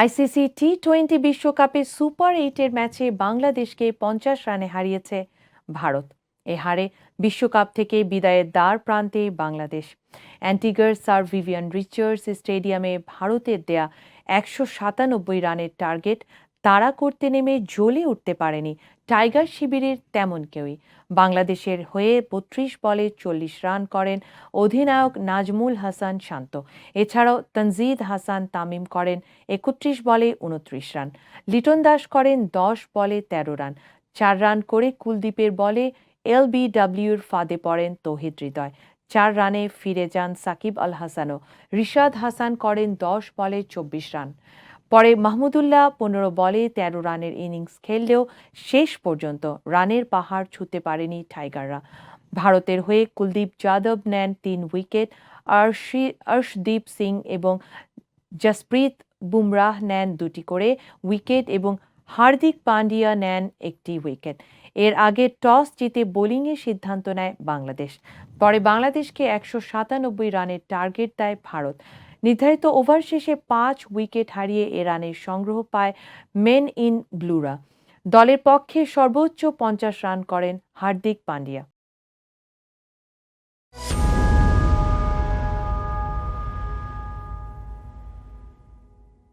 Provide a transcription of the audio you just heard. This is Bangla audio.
আইসিসি টি টোয়েন্টি বিশ্বকাপে সুপার এইটের ম্যাচে বাংলাদেশকে পঞ্চাশ রানে হারিয়েছে ভারত। এ হারে বিশ্বকাপ থেকে বিদায়ের দ্বার প্রান্তে বাংলাদেশ। অ্যান্টিগার সার ভিভিয়ান রিচার্ডস স্টেডিয়ামে ভারতের দেয়া একশো সাতানব্বই রানের টার্গেট তাড়া করতে নেমে জ্বলে উঠতে পারেনি। টাইগার শিবিরের তেমন কেউই। বাংলাদেশের হয়ে বত্রিশ বলে চল্লিশ রান করেন অধিনায়ক নাজমুল হাসান শান্ত। এছাড়াও তনজিদ হাসান তামিম করেন একত্রিশ বলে উনত্রিশ রান। লিটন দাস করেন দশ বলে তেরো রান। চার রান করে কুলদীপের বলে এলবিডব্লিউর ফাঁদে পড়েন তৌহিদ হৃদয়। চার রানে ফিরে যান সাকিব আল হাসানও। রিশাদ হাসান করেন দশ বলে চব্বিশ রান। পরে মাহমুদুল্লাহ পনেরো বলে তেরো রানের ইনিংস খেললেও শেষ পর্যন্ত রানের পাহাড় ছুঁতে পারেনি টাইগাররা। ভারতের হয়ে কুলদীপ যাদব নেন তিন উইকেট, আর্শি অর্শদীপ সিং এবং জসপ্রীত বুমরাহ নেন দুটি করে উইকেট এবং হার্দিক পান্ডিয়া নেন একটি উইকেট। এর আগে টস জিতে বোলিংয়ের সিদ্ধান্ত নেয় বাংলাদেশ। পরে বাংলাদেশকে একশো সাতানব্বই রানের টার্গেট দেয় ভারত। নির্ধারিত ওভার শেষে পাঁচ উইকেট হারিয়ে এ রানের সংগ্রহ পায় মেন ইন ব্লুরা। দলের পক্ষে সর্বোচ্চ পঞ্চাশ রান করেন হার্দিক পান্ডিয়া।